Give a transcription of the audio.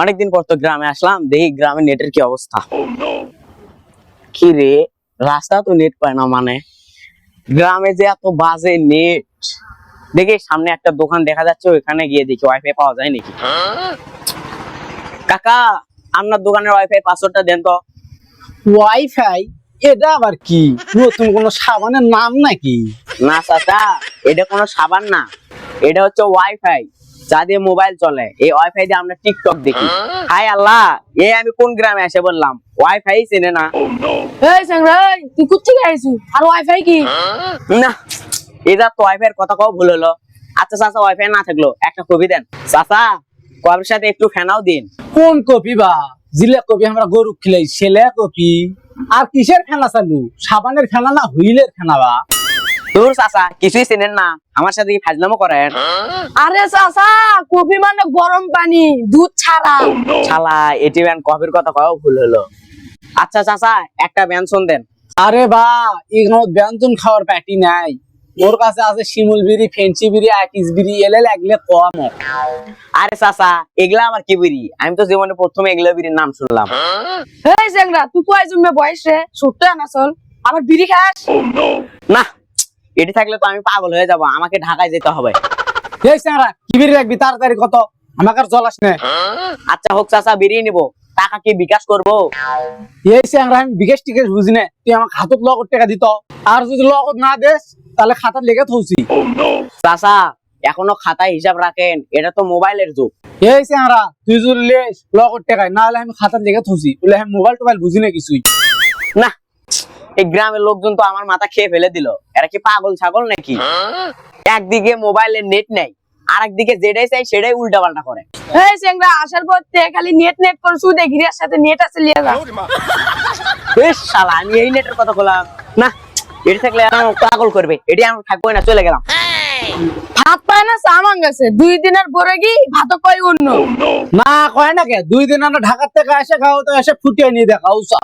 অনেকদিন পর তো গ্রামে আসলাম দেখি গ্রামে নেটের কি অবস্থা। কি রে রাস্তা তো নেট পায় না মানে। গ্রামে যে এত বাজে নেট দেখি সামনে একটা দোকান দেখা যাচ্ছে ওইখানে গিয়ে দেখি ওয়াইফাই পাওয়া যায় নাকি। কাকা আপনার দোকানের ওয়াইফাই পাসওয়ার্ডটা দেন তো। ওয়াইফাই এটা আবার কি? নতুন কোন সাবানের নাম নাকি? না চাচা এটা কোনো সাবান না। এটা হচ্ছে ওয়াইফাই যা দিয়ে মোবাইল চলে এই ওয়াইফাই দিয়ে আমরা টিকটক দেখি। হাই আল্লাহ এই আমি কোন গ্রামে এসে বললাম? ওয়াইফাই চেনে না। এই স্যাংরা এই, তুই কোথেকে আইছু? আর ওয়াইফাই কি? না এটা তো ওয়াইফাই এর কথা কও ভুল হলো। আচ্ছা চাচা ওয়াইফাই না থাকল একটা কপি দেন। চাচা কপির সাথে একটু ফেনাও দিন। কোন কপি বা? জিলে কপি আমরা গরু খিলাই ছেলে কপি। আর কিসের ফেনা চালু? সাবানের ফেনা না হুইলের ফেনা বা? দূর চাচা কিছুই চেনেন না। আমার সাথে কি ফাজলামো করেন আরে চাচা কফি মানে গরম পানি দুধ ছাড়া। শালা এটি ব্যান কপির কথা কও ভুল হলো। আচ্ছা চাচা একটা ব্যঞ্জন দেন। আরে বা এগুলো ব্যঞ্জন খাওয়ার প্যাটি নাই। ওর কাছে আছে শিমুল বিড়ি ফেন্সি বিড়ি আকিস বিড়ি এলে লাগলে কম আরে চাচা এগুলা আমার কি বিড়ি আমি তো জীবনে প্রথমে এগুলা বিড়ির নাম শুনলাম। এই স্যাংরা তুই কয় জমে বয়স রে ছোট্ট আনাসল আবার বিড়ি খাস না এটি থাকলে তো আমি পাগল হয়ে যাব আমাকে ঢাকায় যেতে হবে। এই স্যাংরা কি বিড়ি রাখবি? তাড়াতাড়ি কত? আমাকে আর জলাস না। আচ্ছা হোক চাচা বেরিয়ে নিব। টাকা কি বিকাশ করব? এই স্যাংরা আমি বিকেশ টিকেশ বুঝি না। তুই আমাকে হাতত লগত টাকা দিত। আর যদি লগত না দেস তাহলে খাতার লেগে থৌছি চাচা এখনও খাতায় হিসাব রাখেন এটা তো মোবাইলের যুগ। এই স্যাংরা তুই যদি লেস লগত টাকায় না হলে আমি খাতার লেগে থৌছি বলে আমি মোবাইল টোবাইল বুঝি না কিছুই। না এই গ্রামের লোকজন তো আমার মাথা খেয়ে ফেলে দিল। এরা কি পাগল ছাগল নাকি? একদিকে মোবাইলের নেট নেই আর একদিকে যেটাই চাই সেটাই উল্টা পাল্টা করে। এই স্যাংরা আসার পর খালি নেট নেট করছু দেখি রে সাথে নেট আছে লিয়ে যা বেশ শালা আমি এই নেটের কথা বললাম। না এটি থাকলে আমার পাগল করবে এটি আমার থাকবে না চলে গেলাম। ভাত পায় না সামান গেছে দুই দিনের পরে কি ভাত কয় অন্য। না কয় না কে দুই দিন আমরা ঢাকার থেকে এসে খাও তো এসে ফুটিয়ে নিয়ে দেখা উষা